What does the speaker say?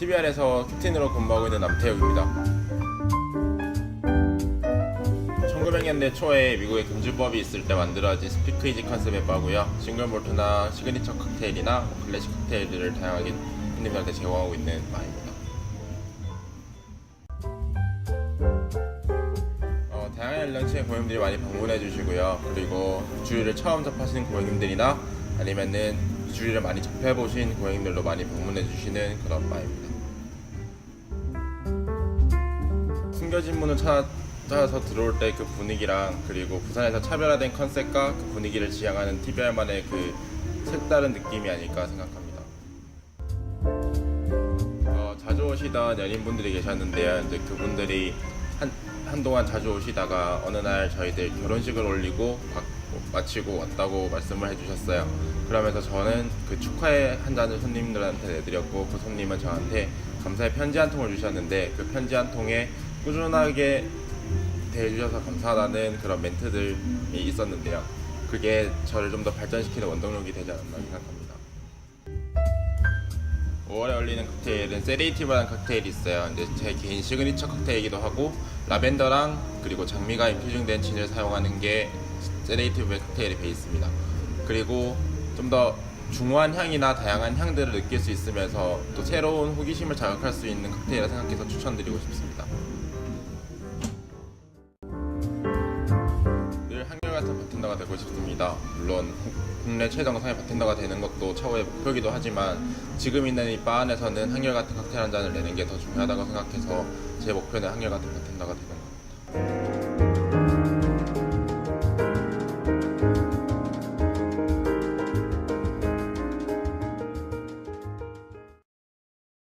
TBR에서 캡틴으로 근무하고 있는 남태욱입니다. 1900년대 초에 미국에 금주법이 있을 때 만들어진 스피크이지 컨셉의 바고요. 싱글몰트나 시그니처 칵테일이나 뭐 클래식 칵테일들을 다양하게 손님들한테 제공하고 있는 바입니다. 어, 다양한 연령층의 고객님들이 많이 방문해 주시고요. 그리고 주류를 처음 접하시는 고객님들이나 아니면은 주류를 많이 접해 보신 고객님들도 많이 방문해 주시는 그런 바입니다. 숨겨진 문을 찾아서 들어올 때 그 분위기랑 그리고 부산에서 차별화된 컨셉과 그 분위기를 지향하는 TBR만의 그 색다른 느낌이 아닐까 생각합니다. 어, 자주 오시던 연인분들이 계셨는데요. 이제 그분들이 한, 한동안 자주 오시다가 어느 날 저희들 결혼식을 올리고 바- 마치고 왔다고 말씀을 해주셨어요. 그러면서 저는 그 축하의 한 잔을 손님들한테 내드렸고 그 손님은 저한테 감사의 편지 한 통을 주셨는데 그 편지 한 통에 꾸준하게 대해주셔서 감사하다는 그런 멘트들이 있었는데요. 그게 저를 좀 더 발전시키는 원동력이 되지 않았나 생각합니다. 5월에 열리는 칵테일은 세레이티브라는 칵테일이 있어요. 이제 제 개인 시그니처 칵테일이기도 하고 라벤더랑 그리고 장미가 인퓨징된 진을 사용하는 게 세레이티브의 칵테일의 베이스입니다. 그리고 좀 더 중후한 향이나 다양한 향들을 느낄 수 있으면서 또 새로운 호기심을 자극할 수 있는 칵테일이라 생각해서 추천드리고 싶습니다. 바텐더가 되고 싶습니다. 물론 국내 최정상의 바텐더가 되는 것도 차후의 목표이기도 하지만 지금 있는 이 바 안에서는 한결같은 칵테일 한 잔을 내는 게 더 중요하다고 생각해서 제 목표는 한결같은 바텐더가 되는 겁니다.